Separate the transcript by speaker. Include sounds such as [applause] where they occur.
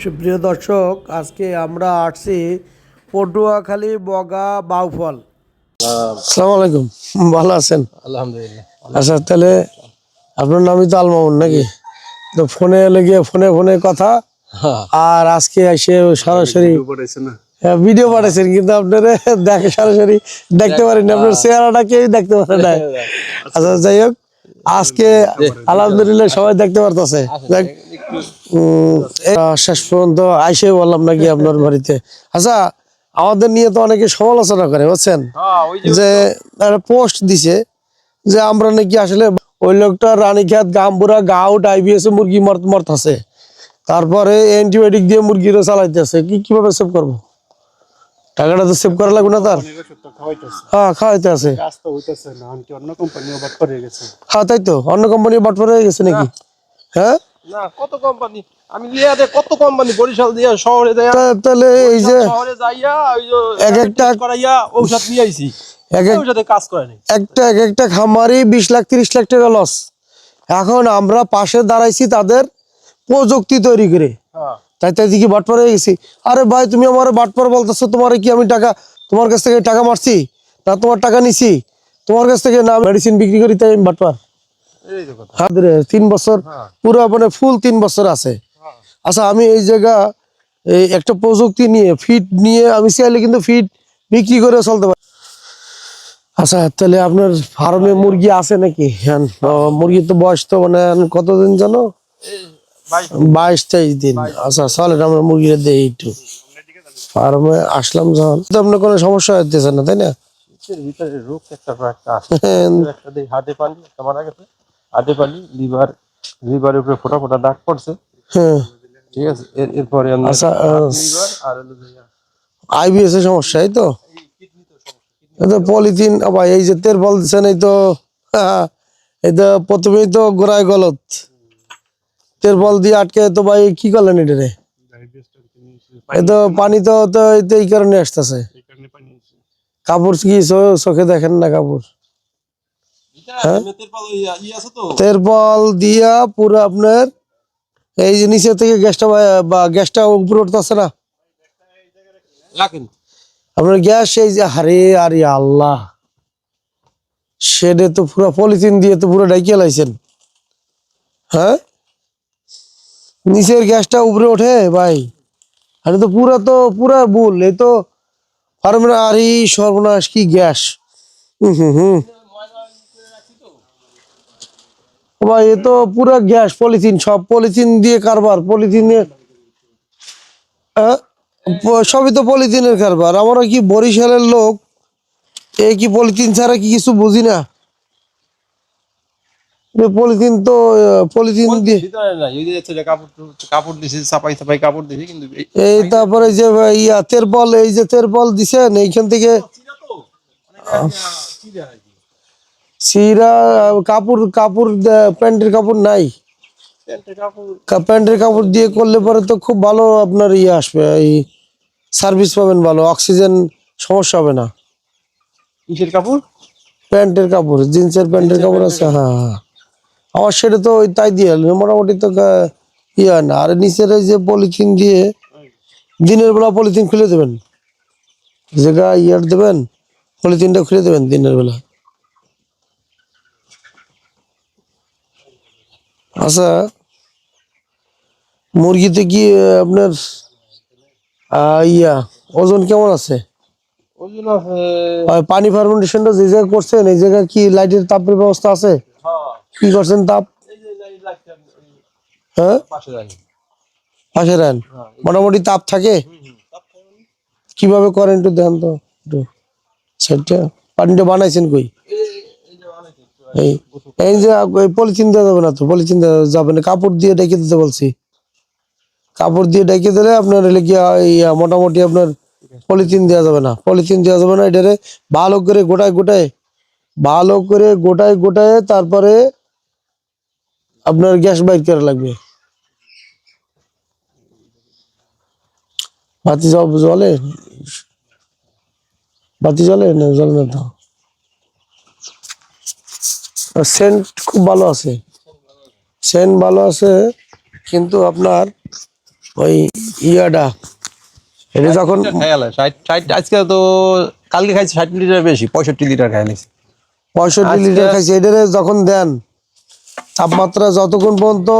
Speaker 1: সুপ্রিয় দর্শক আজকে আমরা আসছি পটুয়াখালী বগা বাউফল। আসসালামু আলাইকুম। ভালো আছেন?
Speaker 2: আলহামদুলিল্লাহ।
Speaker 1: আচ্ছা তাহলে আপনার নামই তো আলমামুন নাকি? তো ফোনে লেগে ফোনে ফোনে কথা। আর আজকে এসে সরাসরি হ্যাঁ, ভিডিও পাঠাইছেন কিন্তু আপনারা দেখে সরাসরি দেখতে পারেন। না আপনার চেহারাটা কেউ দেখতে পারে না আচ্ছা যাই হোক আজকে আলহামদুলিল্লাহ সবাই দেখতে পারতেছে। শেষ পর্যন্ত আইসে বললাম নাকি আপনার বাড়িতে। আচ্ছা আমাদের নিয়ে তো অনেকে সমালোচনা করে বুঝছেন? যে পোস্ট দিছে যে আমরা নাকি আসলে ওই লোকটা রানীক্ষেত গামপুরা গাউট আইবিএস মুরগি মর- মরতাছে। তারপরে অ্যান্টিবায়োটিক দিয়ে মুরগিরও চালাইতেছে। কি কীভাবে সেভ করব? টাকাটা তো সেভ করা লাগবে না তার? হ্যাঁ খাওয়াইতে আছে
Speaker 3: আনকি অন্য কোম্পানি
Speaker 1: হ্যাঁ তাই তো। অন্য কোম্পানি বাটপার হয়ে গেছে নাকি? হ্যাঁ?
Speaker 2: না কত কোম্পানি আমি লিয়া কত কোম্পানি বরিশাল দিয়া শহরে
Speaker 1: তাহলে এই যে
Speaker 2: শহরে যাইয়া ওই যে
Speaker 1: এক একটা
Speaker 2: করাইয়া ঔষধ নিয়ে আইছি।
Speaker 1: এক এক
Speaker 2: ঔষধে কাজ করে নাই।
Speaker 1: একটা এক একটা খামারই বিশ লাখ তিরিশ লাখ টাকা লস এখন আমরা পাশে দাঁড়াইছি তাদের প্রযুক্তি তৈরি করে।
Speaker 2: হ্যাঁ।
Speaker 1: তাই তাই দিকে বাটপার হয়ে গেছি। আরে ভাই তুমি আমার বাটপার বলতেছো তোমার কি আমি টাকা তোমার কাছ থেকে টাকা মারছি? না তোমার টাকা নিছি। তোমার কাছ থেকে না মেডিসিন বিক্রি করি তাই আমি বাটপার। তিন বছর পুরো মানে ফুল তিন বছর আছে। আচ্ছা আমি এই জায়গা এই একটা প্রযুক্তি নিয়ে ফিট নিয়ে আমি চাইলে কিন্তু ফিট বিক্রি করে চলতে পারি। আচ্ছা তাহলে আপনার ফার্মে মুরগি আছে নাকি? হ্যাঁ মুরগির তো বয়স তো মানে কতদিন জানো? বাইশ। তেইশ দিন। আচ্ছা চলেন আমরা মুরগিটা দিই একটু। ফার্মে আসলাম যখন তো আপনার কোনো সমস্যা হইতেছে না তাই না?
Speaker 2: ভিতরে রোগ একটা [laughs] হাতে পানি হাতে পানি লিভার লিভারের উপরে ফোটা ফোটা দাগ পড়ছে।
Speaker 1: হ্যাঁ।
Speaker 2: ঠিক আছে এরপরে
Speaker 1: আচ্ছা
Speaker 2: আর
Speaker 1: আইবিএস এর সমস্যা এই তো? পলিথিন আবার এই যে তেল বলছেন এই তো [laughs] এই তো প্রথমেই তো গোড়ায় গলত। তেল বল দিয়ে আটকে তো ভাই কি করলেন এটা রে? এই তো পানি তো তো এই কারণে আসতেছে। কাপড় কি চোখে দেখেন না কাপড়? হ্যাঁ? তেরপল দিয়া পুরো আপনার এই যে নিচে থেকে গ্যাসটা বা- গ্যাসটা উপরে উঠতেছে না? আপনার গ্যাস এই যে আরে আরে আল্লাহ। শেডে তো পুরো পলিথিন দিয়ে তো পুরো ডাইকে লাইছেন। হ্যাঁ? নিচের গ্যাসটা উপরে ওঠে, ভাই। আরে তো পুরা তো, পুরা ভুল। এই তো ফার্মের আরে সর্বনাশ, কি গ্যাস। ভাই, এ তো পুরো গ্যাস, পলিথিন, সব পলিথিন দিয়ে কারবার, পলিথিন দিয়ে? সবই তো পলিথিনের কারবার। আমরা কি বরিশালের লোক? এই কি পলিথিন ছাড়া কি কিছু বুঝি না? এ পলিথিন তো পলিথিন দিয়ে
Speaker 2: এই যে যে কাপড় কাপড় দিছি চাপাই চাপাই কাপড় দিছি কিন্তু এই-
Speaker 1: এই তারপরে যে ইয়া তেরপল এই যে তেরপল দিছেন এইখান থেকে সিরা কাপড় কাপড় প্যান্টের কাপড় নাই।
Speaker 2: প্যান্টের কাপড়
Speaker 1: প্যান্টের কাপড় দিয়ে করলে পরে তো খুব ভালো আপনার ইয়ে আসবে এই সার্ভিস পাবেন ভালো অক্সিজেন সমস্যা হবে না।
Speaker 2: কিসের কাপড়?
Speaker 1: প্যান্টের কাপড় জিন্সের প্যান্টের কাপড় আছে হ্যাঁ হ্যাঁ। আমার সেটা তো ওই তাই দিয়ে মোটামুটি তো ইয়ে হয় না। আর নিচের এই যে পলিথিন দিয়ে দিনের বেলা পলিথিন খুলে দেবেন। জায়গা ইয়ার দেবেন পলিথিনটা খুলে দেবেন দিনের বেলা। আচ্ছা মুরগিতে কি আপনার ইয়া ওজন কেমন আছে? পানি ফার্মেন্টেশনটা যে জায়গায় করছেন এই জায়গায় কি লাইটের তাপের ব্যবস্থা আছে? কি করছেন তাপ? হ্যাঁ?
Speaker 2: পাশে
Speaker 1: মোটামুটি তাপ থাকে? কীভাবে করেন একটু দেন তো একটু সেটা পানিটা বানাইছেন কই? এই যে পলিথিন দেওয়া যাবে না তো? পলিথিন দেওয়া যাবে না কাপড় দিয়ে ডেকে দিতে বলছি। কাপড় দিয়ে ডেকে দিলে আপনার ইয়া, মোটামুটি আপনার পলিথিন দেওয়া যাবে না। পলিথিন দেওয়া যাবে না এটারে ভালো করে গোটায় গোটায় ভালো করে গোটায় গোটায় তারপরে আপনার গ্যাস বাইর করা লাগবে। বাতি জল- জলে বাতি জলে না জলে না তো? সেন্ট খুব ভালো আছে। সেন্ট ভালো আছে কিন্তু আপনার ওই ইয়াটা এটা যখন
Speaker 2: আজকে তো কালকে খাইছে ষাট লিটার বেশি পঁয়ষট্টি লিটার খাই নিছি
Speaker 1: পঁয়ষট্টি লিটার খাইছে এটারে যখন দেন তাপমাত্রা যতক্ষণ পর্যন্ত